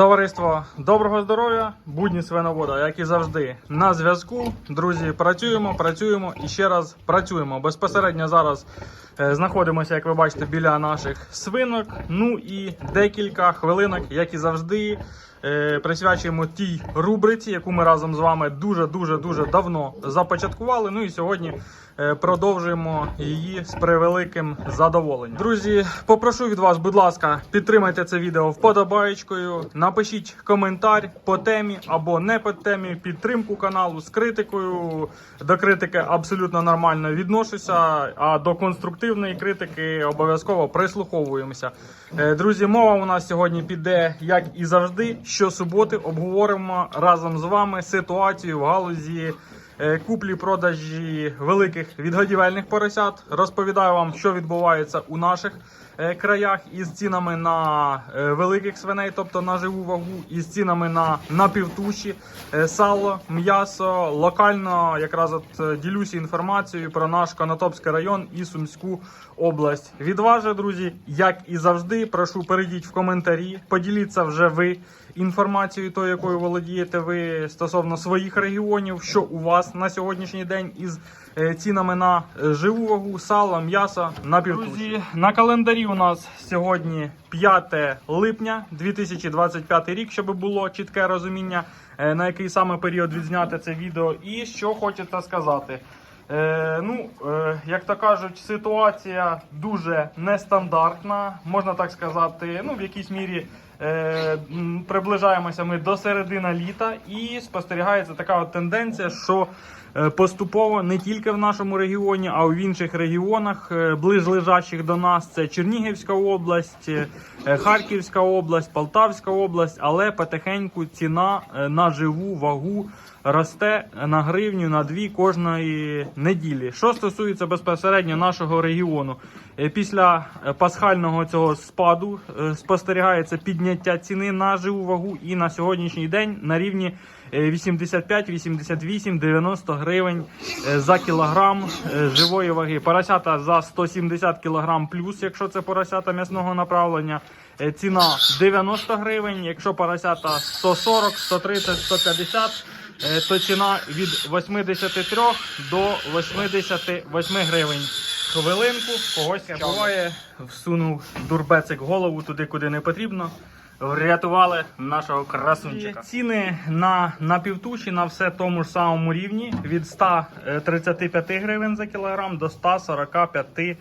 Товариство, доброго здоров'я, будні свиновода, як і завжди, на зв'язку. Друзі, працюємо, працюємо і ще раз працюємо. Безпосередньо зараз е, знаходимося, як ви бачите, біля наших свинок. Ну і декілька хвилинок, як і завжди, присвячуємо тій рубриці, яку ми разом з вами дуже дуже дуже давно започаткували. Ну і сьогодні е, продовжуємо її з превеликим задоволенням. Друзі, попрошу від вас, будь ласка, підтримайте це відео вподобаєчкою. Напишіть коментар по темі або не по темі, підтримку каналу з критикою. До критики абсолютно нормально відношуся, а до конструктивної критики обов'язково прислуховуємося. Е, Друзі, мова у нас сьогодні піде, як і завжди. Щосуботи обговоримо разом з вами ситуацію в галузі куплі-продажі великих відгодівельних поросят. Розповідаю вам, що відбувається у наших е, краях із цінами на е, великих свиней, тобто на живу вагу, із цінами на напівтуші, е, сало, м'ясо. Локально якраз от е, ділюся інформацією про наш Конотопський район і Сумську область. Від вас же, друзі, як і завжди, прошу перейдіть в коментарі, поділіться вже ви інформацією, тою, якою володієте ви стосовно своїх регіонів, що у вас на сьогоднішній день із е, цінами на е, живу вагу, сало, м'ясо, напівтуші. На календарі у нас сьогодні 5 липня 2025 рік, щоб було чітке розуміння, е, на який саме період відзняти це відео, і що хочеться сказати. Е, ну, е, як то кажуть, ситуація дуже нестандартна, можна так сказати. Ну, в якійсь мірі е, приближаємося ми до середини літа, і спостерігається така от тенденція, що е, поступово не тільки в нашому регіоні, а й в інших регіонах, е, ближлежащих до нас, це Чернігівська область, е, Харківська область, Полтавська область, але потихеньку ціна на живу вагу росте на гривню на дві кожної неділі. Що стосується безпосередньо нашого регіону, е, після е, пасхального цього спаду е, спостерігається підняття ціни на живу вагу і на сьогоднішній день на рівні е, 85, 88, 90 гривень за кілограм живої ваги. Поросята за 170 кілограм плюс, якщо це поросята м'ясного направлення. Ціна 90 гривень, якщо поросята 140, 130, 150, е, то ціна від 83 до 88 гривень. Хвилинку, когось буває, всунув дурбецик голову туди, куди не потрібно. Врятували нашого красунчика. Ціни на напівтуші на все тому ж самому рівні від 135 гривень за кілограм до 145 гривень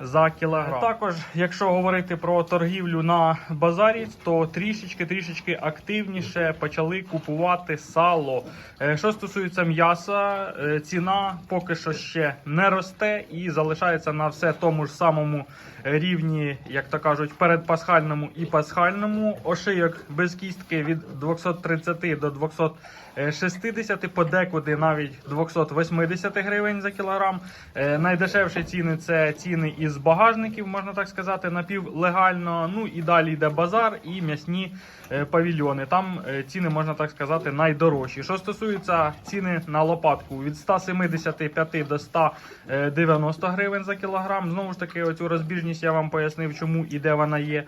за кілограм. Також, якщо говорити про торгівлю на базарі, то трішечки трішечки активніше почали купувати сало. Е, Що стосується м'яса, е, ціна поки що ще не росте і залишається на все тому ж самому рівні, як то кажуть, передпасхальному і пасхальному. Ошийок без кістки від 230 до 260, подекуди навіть 280 гривень за кілограм. Е, Найдешевші ціни це ціни із багажників, можна так сказати, напівлегально. Ну і далі йде базар і м'ясні е, павільйони. Там е, ціни, можна так сказати, найдорожчі. Що стосується ціни на лопатку від 175 до 190 гривень за кілограм. Знову ж таки, оцю розбіжність я вам пояснив, чому і де вона є.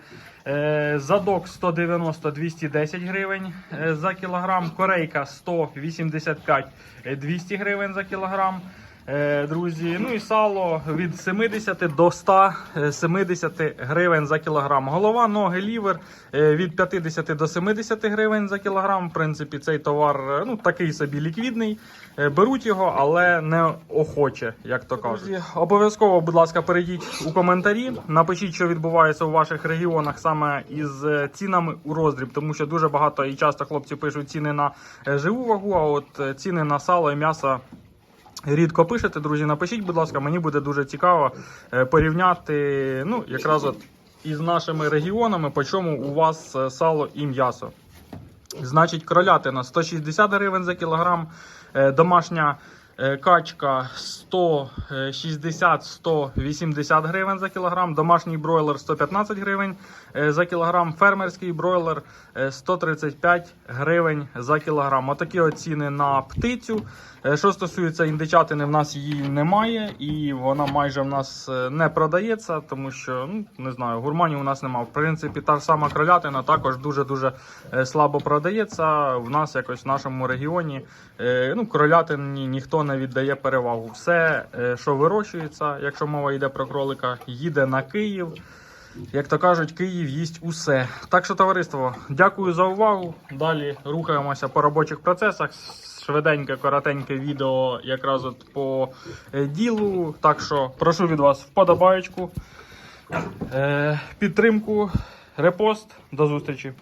Е, Задок 190-210 гривень за кілограм. Корейка 185-200 гривень за кілограм. Е, Друзі, ну і сало від 70 до 170 гривень за кілограм. Голова, ноги, лівер е, від 50 до 70 гривень за кілограм. В принципі, цей товар е, ну, такий собі ліквідний. Е, Беруть його, але не охоче, як то кажуть. Обов'язково, будь ласка, перейдіть у коментарі. Напишіть, що відбувається у ваших регіонах саме із е, цінами у роздріб, тому що дуже багато і часто хлопці пишуть ціни на е, живу вагу, а от е, ціни на сало і м'ясо. Рідко пишете, друзі, напишіть, будь ласка, мені буде дуже цікаво е, порівняти ну, якраз от із нашими регіонами, по чому у вас е, сало і м'ясо. Значить, кролятина 160 гривень за кілограм, е, домашня качка 160-180 гривень за кілограм, домашній бройлер 115 гривень е, за кілограм, фермерський бройлер е, 135 гривень за кілограм. Отакі от ціни на птицю. Е, Що стосується індичатини, в нас її немає, і вона майже в нас е, не продається, тому що ну не знаю, гурманів у нас немає. В принципі, та ж сама кролятина також дуже дуже слабо продається. В нас якось в нашому регіоні е, ну кролятині ніхто не віддає перевагу. Все, е, що вирощується, якщо мова йде про кролика, їде на Київ. Як то кажуть, Київ їсть усе. Так що, товариство, дякую за увагу. Далі рухаємося по робочих процесах. Швиденьке, коротеньке відео якраз от по е, ділу. Так що прошу від вас вподобаєчку, е, підтримку, репост. До зустрічі.